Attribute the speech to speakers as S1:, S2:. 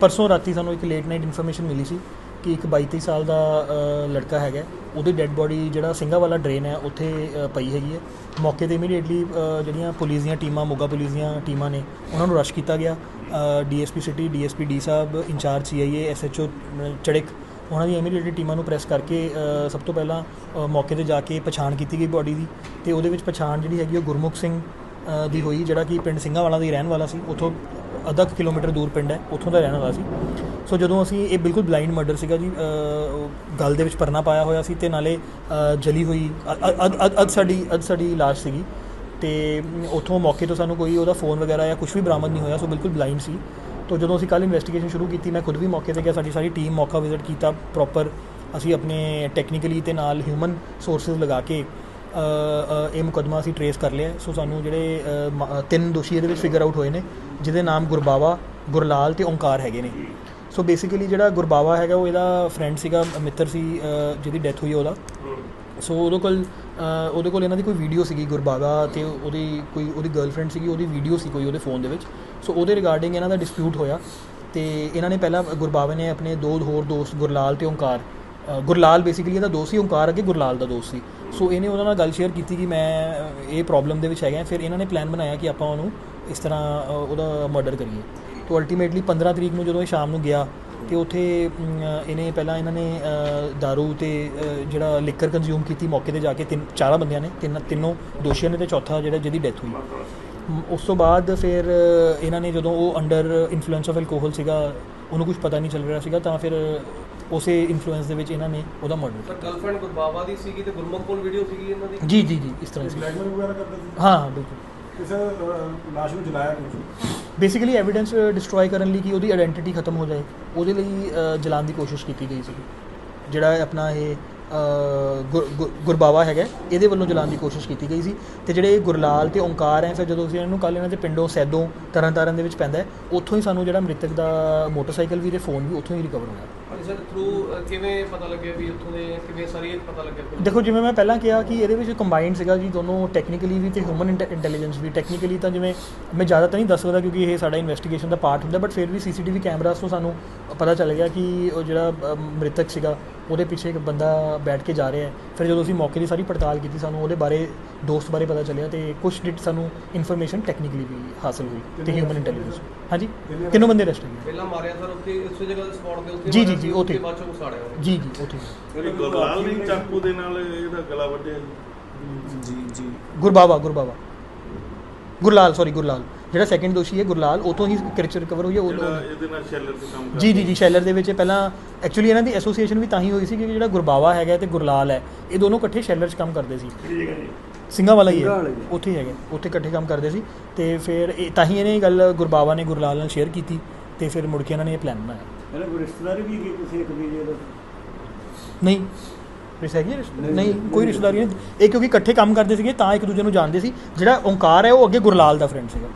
S1: ਪਰਸੋਂ ਰਾਤੀ ਸਾਨੂੰ ਇੱਕ ਲੇਟ ਨਾਈਟ ਇਨਫੋਰਮੇਸ਼ਨ ਮਿਲੀ ਸੀ ਕਿ ਇੱਕ 22 23 ਸਾਲ ਦਾ ਲੜਕਾ ਹੈਗਾ। ਉਹਦੀ ਡੈੱਡ ਬੋਡੀ ਜਿਹੜਾ ਸਿੰਘਾ ਵਾਲਾ ਡਰੇਨ ਹੈ, ਉੱਥੇ ਪਈ ਹੈਗੀ ਹੈ। ਮੌਕੇ ਤੇ ਇਮੀਡੀਏਟਲੀ ਜਿਹੜੀਆਂ ਪੁਲਿਸ ਦੀਆਂ ਟੀਮਾਂ, ਮੋਗਾ ਪੁਲਿਸ ਦੀਆਂ ਟੀਮਾਂ ਨੇ, ਉਹਨਾਂ ਨੂੰ ਰਸ਼ ਕੀਤਾ ਗਿਆ। ਡੀਐਸਪੀ ਸਿਟੀ, ਡੀਐਸਪੀ ਡੀ ਸਾਹਿਬ, ਇੰਚਾਰਜ ਸੀਆਈਏ, ਐਸਐਚਓ ਚੜਿਕ, ਉਹਨਾਂ ਦੀ ਇਮੀਡੀਏਟਲੀ ਟੀਮਾਂ ਨੂੰ ਪ੍ਰੈਸ ਕਰਕੇ ਸਭ ਤੋਂ ਪਹਿਲਾਂ ਮੌਕੇ ਤੇ ਜਾ ਕੇ ਪਛਾਣ ਕੀਤੀ ਗਈ ਬੋਡੀ ਦੀ। ਤੇ ਉਹਦੇ ਵਿੱਚ ਪਛਾਣ ਜਿਹੜੀ ਹੈਗੀ ਉਹ ਗੁਰਮੁਖ ਸਿੰਘ ਦੀ ਹੋਈ, ਜਿਹੜਾ ਕਿ ਪਿੰਡ ਸਿੰਘਾਂਵਾਲਾ ਦਾ ਹੀ ਰਹਿਣ ਵਾਲਾ ਸੀ। ਉੱਥੋਂ ਅੱਧਾ ਕੁ ਕਿਲੋਮੀਟਰ ਦੂਰ ਪਿੰਡ ਹੈ ਉੱਥੋਂ ਦਾ ਰਹਿਣ ਵਾਲਾ ਸੀ। ਸੋ ਜਦੋਂ ਅਸੀਂ ਇਹ ਬਿਲਕੁਲ ਬਲਾਈਂਡ ਮਰਡਰ ਸੀਗਾ ਜੀ ਅ, ਗਲ ਦੇ ਵਿੱਚ ਪਰਨਾ ਪਾਇਆ ਹੋਇਆ ਸੀ ਤੇ ਨਾਲੇ ਜਲੀ ਹੋਈ ਅ- ਅੱਧ- ਸਾਡੀ ਅੱਧ ਸਾਡੀ ਲਾਸ਼ ਸੀਗੀ। ਤੇ ਉੱਥੋਂ ਮੌਕੇ ਤੋਂ ਸਾਨੂੰ ਕੋਈ ਉਹਦਾ ਫੋਨ ਵਗੈਰਾ ਜਾਂ ਕੁਝ ਵੀ ਬਰਾਮਦ ਨਹੀਂ ਹੋਇਆ ਸੋ ਬਿਲਕੁਲ ਬਲਾਈਂਡ ਸੀ। ਤੋ ਜਦੋਂ ਅਸੀਂ ਕੱਲ ਇਨਵੈਸਟੀਗੇਸ਼ਨ ਸ਼ੁਰੂ ਕੀਤੀ ਮੈਂ ਖੁਦ ਵੀ ਮੌਕੇ ਤੇ ਗਿਆ ਸਾਡੀ ਸਾਰੀ ਟੀਮ ਮੌਕਾ ਵਿਜ਼ਿਟ ਕੀਤਾ ਪ੍ਰੋਪਰ ਅਸੀਂ ਆਪਣੇ ਟੈਕਨੀਕਲੀ ਤੇ ਨਾਲ ਹਿਊਮਨ ਸੋਰਸਸ ਲਗਾ ਕੇ ਇਹ ਮੁਕੱਦਮਾ ਅਸੀਂ ਟਰੇਸ ਕਰ ਲਿਆ ਸੋ ਸਾਨੂੰ ਜਿਹੜੇ ਮ- ਤਿੰਨ ਦੋਸ਼ੀ ਇਹਦੇ ਵਿੱਚ ਫਿਗਰ ਆਊਟ ਹੋਏ ਨੇ, ਜਿਹਦੇ ਨਾਮ ਗੁਰਬਾਵਾ, ਗੁਰਲਾਲ ਤੇ ਓਂਕਾਰ ਹੈਗੇ ਨੇ। ਸੋ ਬੇਸਿਕਲੀ ਜਿਹੜਾ ਗੁਰਬਾਵਾ ਹੈਗਾ, ਉਹ ਇਹਦਾ ਫਰੈਂਡ ਸੀਗਾ, ਮਿੱਤਰ ਸੀ ਜਿਹਦੀ ਡੈਥ ਹੋਈ ਉਹਦਾ। ਸੋ ਉਹਦੇ ਕੋਲ ਉਹਦੇ ਕੋਲ ਇਹਨਾਂ ਦੀ ਕੋਈ ਵੀਡੀਓ ਸੀਗੀ ਗੁਰਬਾਗਾ ਤੇ ਉਹਦੀ ਕੋਈ, ਉਹਦੀ ਗਰਲਫ੍ਰੈਂਡ ਸੀਗੀ, ਉਹਦੀ ਵੀਡੀਓ ਸੀ ਕੋਈ ਉਹਦੇ ਫੋਨ ਦੇ ਵਿੱਚ। ਸੋ ਉਹਦੇ ਰਿਗਾਰਡਿੰਗ ਇਹਨਾਂ ਦਾ ਡਿਸਪਿਊਟ ਹੋਇਆ ਤੇ ਇਹਨਾਂ ਨੇ ਪਹਿਲਾਂ ਗੁਰਬਾਵੇ ਨੇ ਆਪਣੇ ਦੋ ਹੋਰ ਦੋਸਤ, ਗੁਰਲਾਲ ਤੇ ਓਂਕਾਰ ਗੁਰਲਾਲ ਬੇਸਿਕਲੀ ਇਹਦਾ ਦੋਸਤ ਸੀ ਓਂਕਾਰ ਅੱਗੇ ਗੁਰਲਾਲ ਦਾ ਦੋਸਤ ਸੀ। ਸੋ ਇਹਨੇ ਉਹਨਾਂ ਨਾਲ ਗੱਲ ਸ਼ੇਅਰ ਕੀਤੀ ਕਿ ਮੈਂ ਇਹ ਪ੍ਰੋਬਲਮ ਦੇ ਵਿੱਚ ਹੈਗਾ ਫਿਰ ਇਹਨਾਂ ਨੇ ਪਲਾਨ ਬਣਾਇਆ ਕਿ ਆਪਾਂ ਉਹਨੂੰ ਇਸ ਤਰ੍ਹਾਂ ਉਹਦਾ ਮਰਡਰ ਕਰੀਏ। ਤੋ ਅਲਟੀਮੇਟਲੀ 15 ਤਰੀਕ ਨੂੰ ਜਦੋਂ ਇਹ ਸ਼ਾਮ ਨੂੰ ਗਿਆ ਤੇ ਉੱਥੇ ਇਹਨੇ ਪਹਿਲਾਂ ਇਹਨਾਂ ਨੇ ਅ, दारू ਤੇ ਜਿਹੜਾ ਲਿਕਰ ਕੰਜ਼ਿਊਮ ਕੀਤੀ ਮੌਕੇ ਤੇ ਜਾ ਕੇ ਤਿੰਨ ਚਾਰਾਂ ਬੰਦਿਆਂ ਨੇ ਤਿੰਨ ਤਿੰਨੋਂ ਦੋਸ਼ੀਆਂ ਨੇ ਤੇ ਚੌਥਾ ਜਿਹੜਾ ਜਿਹਦੀ ਡੈਥ ਹੋਈ। ਉਸ ਤੋਂ ਬਾਅਦ ਫਿਰ ਇਹਨਾਂ ਨੇ ਜਦੋਂ ਉਹ ਅੰਡਰ ਇਨਫਲੂਐਂਸ ਆਫ ਐਲਕੋਹਲ ਸੀਗਾ ਉਹਨੂੰ ਕੁਝ ਪਤਾ ਨਹੀਂ ਚੱਲ ਰਿਹਾ ਸੀਗਾ ਤਾਂ ਫਿਰ ਉਸੇ ਇਨਫਲੂਐਂਸ ਦੇ ਵਿੱਚ ਇਹਨਾਂ ਨੇ ਉਹਦਾ ਮਰਡਰ
S2: ਸਰ ਗਰਲਫ੍ਰੈਂਡ ਗੁਰਬਾਵਾ ਦੀ ਸੀਗੀ ਤੇ ਗੁਰਮੁਖ ਕੋਲ ਵੀਡੀਓ ਸੀਗੀ ਇਹਨਾਂ ਦੀ?
S1: ਜੀ ਜੀ ਜੀ ਇਸ ਤਰ੍ਹਾਂ ਸੀ।
S3: ਬਲੈਕਮੇਲ ਵਗੈਰਾ ਕਰਦੇ ਸੀ?
S1: ਹਾਂ ਹਾਂ ਬਿਲਕੁਲ
S3: ਕਿਸੇ ਅਹ, ਲਾਸ਼ ਨੂੰ ਜਲਾਇਆ ਕੁਝ
S1: ਬੇਸਿਕਲੀ ਐਵੀਡੈਂਸ ਡਿਸਟਰੋਏ ਕਰਨ ਲਈ ਕਿ ਉਹਦੀ ਆਇਡੈਂਟੀਟੀ ਖਤਮ ਹੋ ਜਾਏ ਉਹਦੇ ਲਈ ਜਲਾਉਣ ਦੀ ਕੋਸ਼ਿਸ਼ ਕੀਤੀ ਗਈ ਸੀ। ਜਿਹੜਾ ਆਪਣਾ ਇਹ ਗੁਰਬਾਵਾ ਹੈਗਾ ਇਹਦੇ ਵੱਲੋਂ ਜਲਾਉਣ ਦੀ ਕੋਸ਼ਿਸ਼ ਕੀਤੀ ਗਈ ਸੀ। ਤੇ ਜਿਹੜੇ ਗੁਰਲਾਲ ਤੇ ਓਂਕਾਰ ਹੈ ਫਿਰ ਜਦੋਂ ਅਸੀਂ ਇਹਨਾਂ ਨੂੰ ਕੱਲ ਇਹਨਾਂ ਦੇ ਪਿੰਡੋਂ ਸੈਦੋਂ ਤਰਨਤਾਰਨ ਦੇ ਵਿੱਚ ਪੈਂਦਾ ਉੱਥੋਂ ਹੀ ਸਾਨੂੰ ਜਿਹੜਾ ਮ੍ਰਿਤਕ ਦਾ ਮੋਟਰਸਾਈਕਲ ਵੀ ਤੇ ਫੋਨ ਵੀ ਉੱਥੋਂ ਹੀ ਰਿਕਵਰ ਹੋਇਆ।
S2: ਸਰ ਥਰੂ ਕਿਵੇਂ ਪਤਾ ਲੱਗਿਆ ਵੀ ਉੱਥੋਂ ਦੇ ਕਿਵੇਂ ਸਾਰੀ ਇਹ ਪਤਾ ਲੱਗਿਆ ਫਿਰ?
S1: ਦੇਖੋ ਜਿਵੇਂ ਮੈਂ ਪਹਿਲਾਂ ਕਿਹਾ ਕਿ ਇਹਦੇ ਵਿੱਚ ਕੰਬਾਈਨ ਸੀਗਾ ਜੀ ਦੋਨੋਂ ਟੈਕਨੀਕਲੀ ਵੀ ਤੇ ਹਿਊਮਨ ਇੰਟੈਲੀਜੈਂਸ ਵੀ ਟੈਕਨੀਕਲੀ ਤਾਂ ਜਿਵੇਂ ਮੈਂ ਜ਼ਿਆਦਾ ਤਾਂ ਨਹੀਂ ਦੱਸ ਸਕਦਾ ਕਿਉਂਕਿ ਇਹ ਸਾਡਾ ਇਨਵੈਸਟੀਗੇਸ਼ਨ ਦਾ ਪਾਰਟ ਹੁੰਦਾ ਬਟ ਫਿਰ ਵੀ ਸੀਸੀਟੀਵੀ ਕੈਮਰਾਸ ਤੋਂ ਸਾਨੂੰ ਪਤਾ ਚੱਲ ਗਿਆ ਕਿ ਉਹ ਜਿਹੜਾ ਅ, ਮ੍ਰਿਤਕ ਸੀਗਾ ਉਹਦੇ ਪਿੱਛੇ ਇੱਕ ਬੰਦਾ ਬੈਠ ਕੇ ਜਾ ਰਿਹਾ ਹੈ ਫਿਰ ਜਦੋਂ ਅਸੀਂ ਮੌਕੇ ਦੀ ਸਾਰੀ ਪੜਤਾਲ ਕੀਤੀ ਸਾਨੂੰ ਉਹਦੇ ਬਾਰੇ ਦੋਸਤ ਬਾਰੇ ਪਤਾ ਚੱਲਿਆ ਤੇ ਕੁਝ ਡਿਟ ਸਾਨੂੰ ਇਨਫੋਰਮੇਸ਼ਨ ਟੈਕਨੀਕਲੀ ਵੀ ਹਾਸਲ ਹੋਈ ਤੇ ਹਿਊਮਨ ਇੰਟੈਲੀਜੈਂਸ ਹਾਂਜੀ? ਤਿੰਨੋਂ ਬੰਦੇ ਅਰੈਸਟ ਹੋਏ?
S2: ਪਹਿਲਾਂ ਮਾਰਿਆ ਸਰ ਉੱਥੇ ਉਸੇ ਜਗ੍ਹਾ ਦੇ ਸਪੌਟ ਤੇ ਉੱਥੇ
S1: ਜੀ, ਜੀ, ਜੀ,
S2: ਉੱਥੇ। ਬਾਅਦ ਚੋਂ ਸਾੜਿਆ।
S1: ਜੀ ਜੀ ਉੱਥੇ।
S4: ਜਿਹੜੀ ਗੁਰਲਾਲ ਨੇ ਚਾਕੂ ਦੇ ਨਾਲ ਇਹਦਾ ਗਲਾ ਵੱਢਿਆ ਜੀ।
S3: ਜੀ ਜੀ
S1: ਗੁਰਬਾਵਾ ਗੁਰਬਾਵਾ। ਗੁਰਲਾਲ ਸੌਰੀ ਗੁਰਲਾਲ। ਜਿਹੜਾ ਸੈਕੰਡ ਦੋਸ਼ੀ ਹੈ ਗੁਰਲਾਲ ਤੋਂ ਹੀ ਕ੍ਰਿਚਰ ਰਿਕਵਰ ਹੋਈ ਹੈ ਉਹ
S4: ਇਹਦੇ ਨਾਲ ਸ਼ੈਲਰ ਤੇ ਕੰਮ ਕਰਦਾ
S1: ਜੀ ਜੀ ਜੀ ਸ਼ੈਲਰ ਦੇ ਵਿੱਚ ਪਹਿਲਾਂ ਐਕਚੁਅਲੀ ਇਹਨਾਂ ਦੀ ਐਸੋਸੀਏਸ਼ਨ ਵੀ ਤਾਂ ਹੀ ਹੋਈ ਸੀ ਕਿ ਜਿਹੜਾ ਗੁਰਬਾਵਾ ਹੈਗਾ ਤੇ ਗੁਰਲਾਲ ਹੈ ਇਹ ਦੋਨੋਂ ਇਕੱਠੇ ਸ਼ੈਲਰ 'ਚ ਕੰਮ ਕਰਦੇ ਸੀ। ਸਿੰਘਾਂ ਵਾਲਾ ਹੀ ਹੈ। ਉੱਥੇ ਹੀ ਹੈਗੇ ਉੱਥੇ ਇਕੱਠੇ ਕੰਮ ਕਰਦੇ ਸੀ ਤੇ ਫਿਰ ਇਹ ਤਾਂ ਹੀ ਇਹਨੇ ਇਹ ਗੱਲ ਗੁਰਬਾਵਾ ਨੇ ਗੁਰਲਾਲ ਨਾਲ ਸ਼ੇਅਰ ਕੀਤੀ ਤੇ ਫਿਰ ਮੁੜ ਕੇ ਇਹਨਾਂ ਨੇ ਇਹ ਪਲਾਨ ਬਣਾਇਆ।
S3: ਇਹਨਾਂ ਕੋਈ ਰਿਸ਼ਤੇਦਾਰੀ ਵੀ ਕਿਸੇ ਇੱਕ ਦੂਜੇ ਦਾ?
S1: ਨਹੀਂ। ਕੋਈ ਰਿਸ਼ਤੇਦਾਰੀ ਨਹੀਂ। ਇਹ ਕਿਉਂਕਿ ਇਕੱਠੇ ਕੰਮ ਕਰਦੇ ਸੀਗੇ ਤਾਂ ਇੱਕ ਦੂਜੇ ਨੂੰ ਜਾਣਦੇ ਸੀ। ਜਿਹੜਾ ਓਂਕਾਰ ਹੈ ਉਹ ਅੱਗੇ ਗੁਰਲਾਲ ਦਾ ਫਰੈਂਡ ਸੀਗਾ।